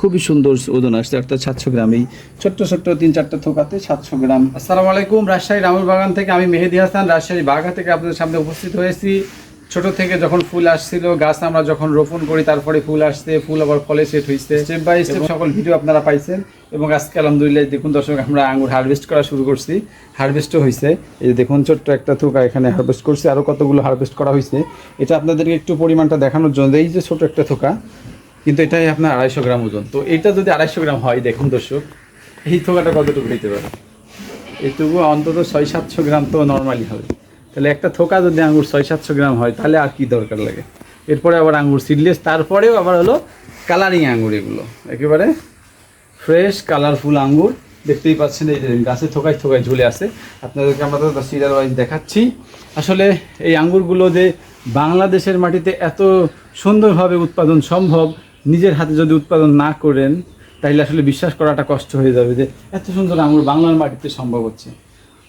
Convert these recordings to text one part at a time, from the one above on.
খুবই সুন্দর ওজন আসছে। অর্থাৎ সাতশো গ্রাম। এই ছোট্ট ছোট্ট তিন চারটা থোকাতে সাতশো গ্রাম। আসসালামু আলাইকুম রাজশাহী রামুর বাগান থেকে আমি মেহেদি হাসান রাজশাহী বাঘা থেকে আপনাদের সামনে উপস্থিত হয়েছি। ছোট থেকে যখন ফুল আসছিল গাছ আমরা যখন রোপণ করি তারপরে ফুল আসছে ফুল আবার ফলে সেট হয়েছে স্টেপ বাই স্টেপ সকল ভিডিও আপনারা পাইছেন। এবং আজকে আলহামদুলিল্লাহ দেখুন দর্শক আমরা আঙুর হারভেস্ট করা শুরু করছি। হারভেস্টও হয়েছে এই যে দেখুন ছোট্ট একটা থোকা এখানে হারভেস্ট করছে। আরও কতগুলো হারভেস্ট করা হয়েছে এটা আপনাদেরকে একটু পরিমাণটা দেখানোর জন্য। এই যে ছোট একটা থোকা কিন্তু এটাই আপনার আড়াইশো গ্রাম ওজন। তো এটা যদি আড়াইশো গ্রাম হয়, দেখুন দর্শক, এই থোকাটা কতটুকু হইতে পারে? এইটুকু অন্তত ছয় সাতশো গ্রাম তো নর্মালি হবে। তাহলে একটা থোকা যদি আঙ্গুর ছয় সাতশো গ্রাম হয়, তাহলে আর কি দরকার লাগে? এরপরে আবার আঙ্গুর সিডলেস তারপরেও আবার হলো কালারিং আঙ্গুর এগুলো। একেবারে ফ্রেশ কালারফুল আঙ্গুর। দেখতেই পাচ্ছেন এই গাছে থোকায় থোকায় ঝুলে আছে। আপনাদেরকে আমরা তো সিরিয়াল ওয়াইজ দেখাচ্ছি। আসলে এই আঙ্গুরগুলো যে বাংলাদেশের মাটিতে এত সুন্দরভাবে উৎপাদন সম্ভব নিজের হাতে যদি উৎপাদন না করেন, তাহলে আসলে বিশ্বাস করাটা কষ্ট হয়ে যাবে যে এত সুন্দর আঙুর বাংলার মাটিতে সম্ভব হচ্ছে।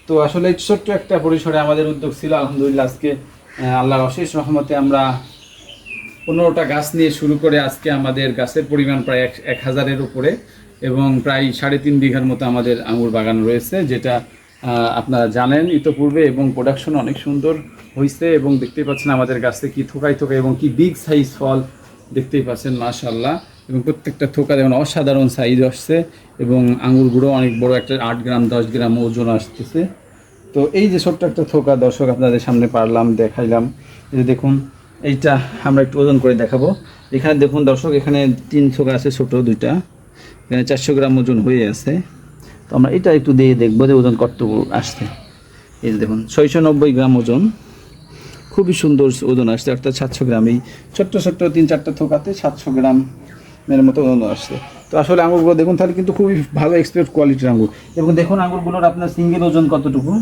তো আসলে ছোট্ট একটা পরিসরে আমাদের উদ্যোগ ছিল, আলহামদুলিল্লাহ আজকে আল্লাহর অশেষ রহমতে আমরা পনেরোটা গাছ নিয়ে শুরু করে আজকে আমাদের গাছের পরিমাণ প্রায় এক এক হাজারের উপরে এবং প্রায় সাড়ে তিন বিঘার মতো আমাদের আঙুর বাগান রয়েছে, যেটা আপনারা জানেন ইতোপূর্বে এবং প্রোডাকশন অনেক সুন্দর হয়েছে এবং দেখতেই পাচ্ছেন আমাদের গাছে কি থোকাই থোকাই এবং কি বিগ সাইজ ফল দেখতেই পাচ্ছেন মাশাল্লাহ এবং প্রত্যেকটা থোকা যেমন অসাধারণ সাইজ আসছে এবং আঙুরগুলো অনেক বড় একটা আট গ্রাম, দশ গ্রাম ওজন আসতেছে। তো এই যে ছোট্ট একটা থোকা, দর্শক, আপনাদের সামনে পারলাম, দেখাইলাম। এই দেখুন, এইটা আমরা একটু ওজন করে দেখাবো। এখানে দেখুন, দর্শক, এখানে তিন থোকা আছে, ছোট দুইটা। এখানে চারশো গ্রাম ওজন হয়ে আছে। তো আমরা এটা একটু দিয়ে দেখব যে ওজন কত আসছে। এই দেখুন, ছয়শো নব্বই গ্রাম ওজন। খুবই সুন্দর ওজন আসছে। অর্থাৎ সাতশো গ্রাম। এই ছোট্ট ছোট্ট তিন চারটা থোকাতে সাতশো গ্রাম এর মতো ওজন আসছে। তো আসলে আঙুরগুলো দেখুন, তাহলে কিন্তু খুবই ভালো এক্সপেক্ট কোয়ালিটির আঙুর এবং দেখুন আঙুরগুলোর আপনার সিঙ্গেল ওজন কতটুকু?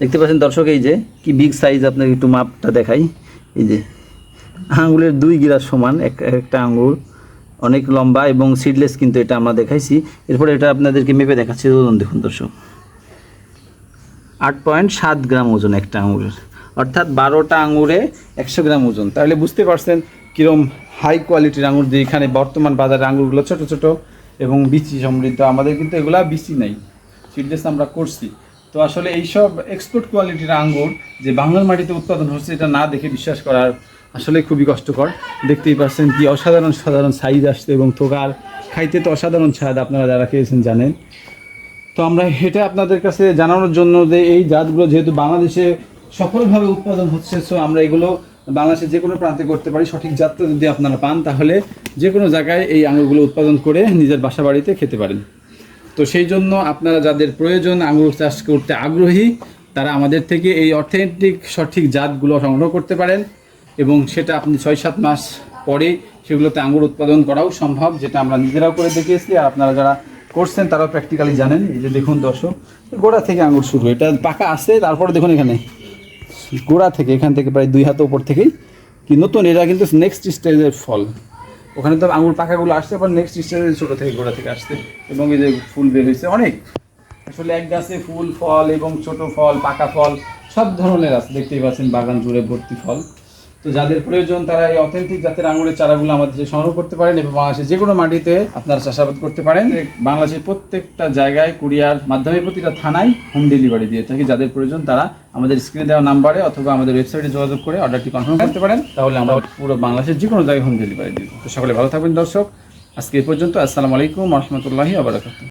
দেখতে পাচ্ছেন দর্শক, এই যে কি বিগ সাইজ আপনার একটু মাপটা দেখাই। এই যে আঙুলের দুই গিলাস সমান এক, একটা আঙুর অনেক লম্বা এবং সিডলেস কিন্তু এটা আমরা দেখাইছি। এরপরে এটা আপনাদেরকে মেপে দেখাচ্ছি। ওজন দেখুন দর্শক। আট পয়েন্ট সাত গ্রাম ওজন একটা আঙুরের অর্থাৎ বারোটা আঙুরে একশো গ্রাম ওজন। তাহলে বুঝতে পারছেন কীরকম হাই কোয়ালিটির আঙুর যে এখানে বর্তমান বাজারের আঙুরগুলো ছোট ছোট এবং বিচি সমৃদ্ধ। আমাদের কিন্তু এগুলা বিচি নাই সিডলেস আমরা করছি। তো আসলে এইসব এক্সপোর্ট কোয়ালিটির আঙ্গুর যে বাংলার মাটিতে উৎপাদন হচ্ছে, এটা না দেখে বিশ্বাস করার আসলে খুবই কষ্টকর। দেখতেই পাচ্ছেন কি অসাধারণ, সাধারণ সাইজ আসছে এবং থোকার খাইতে তো অসাধারণ স্বাদ, আপনারা যারা খেয়েছেন জানেন। তো আমরা এটা আপনাদের কাছে জানানোর জন্য যে এই জাতগুলো যেহেতু বাংলাদেশে সফলভাবে উৎপাদন হচ্ছে সো আমরা এগুলো বাংলাদেশের যে কোনো প্রান্তে করতে পারি। সঠিক জাতটা যদি আপনারা পান, তাহলে যে কোনো জায়গায় এই আঙুরগুলো উৎপাদন করে নিজের বাসা বাড়িতে খেতে পারেন। তো সেই জন্য আপনারা যাদের প্রয়োজন আঙুর চাষ করতে আগ্রহী, তারা আমাদের থেকে এই অথেন্টিক সঠিক জাতগুলো সংগ্রহ করতে পারেন এবং সেটা আপনি ছয় সাত মাস পরে সেগুলোতে আঙুর উৎপাদন করাও সম্ভব, যেটা আমরা নিজেরাও করে দেখিয়েছি। আর আপনারা যারা করছেন, তারাও প্র্যাকটিক্যালি জানেন। এই যে দেখুন দর্শক, গোড়া থেকে আঙুর শুরু। এটা পাকা আছে, তারপরে দেখুন এখানে। গোড়া থেকে, এখান থেকে প্রায় দুই হাত ওপর থেকেই কি নতুন, এটা কিন্তু নেক্সট স্টেজের ফল। ওখানে তো আঙুর পাখাগুলো আসছে, আবার নেক্সট স্টেজে ছোটো থেকে গোড়া থেকে আসছে। এবং এই যে ফুল বের হয়েছে, অনেক। আসলে এক গাছে ফুল, ফল এবং ছোট ফল, পাকা ফল, সব ধরনের আছে, দেখতেই পাচ্ছেন বাগান জুড়ে ভর্তি ফল। তো যাদের প্রয়োজন তারা এই অথেন্টিক জাতের আঙুরের চারাগুলো আমাদের সংগ্রহ করতে পারেন এবং বাংলাদেশের যে কোনো মাটিতে আপনারা চাষাবাদ করতে পারেন। বাংলাদেশের প্রত্যেকটা জায়গায় কুরিয়ার মাধ্যমে প্রতিটা থানায় হোম ডেলিভারি দিয়ে থাকি। যাদের প্রয়োজন তারা আমাদের স্ক্রিনে দেওয়া নাম্বারে অথবা আমাদের ওয়েবসাইটে যোগাযোগ করে অর্ডারটি কনফার্ম করতে পারেন। তাহলে আমরা পুরো বাংলাদেশের যে কোনো জায়গায় হোম ডেলিভারি দিব। তো সকলে ভালো থাকবেন দর্শক। আজকে এই পর্যন্ত। আসসালামু আলাইকুম রহমতুল্লাহি আবরাকাত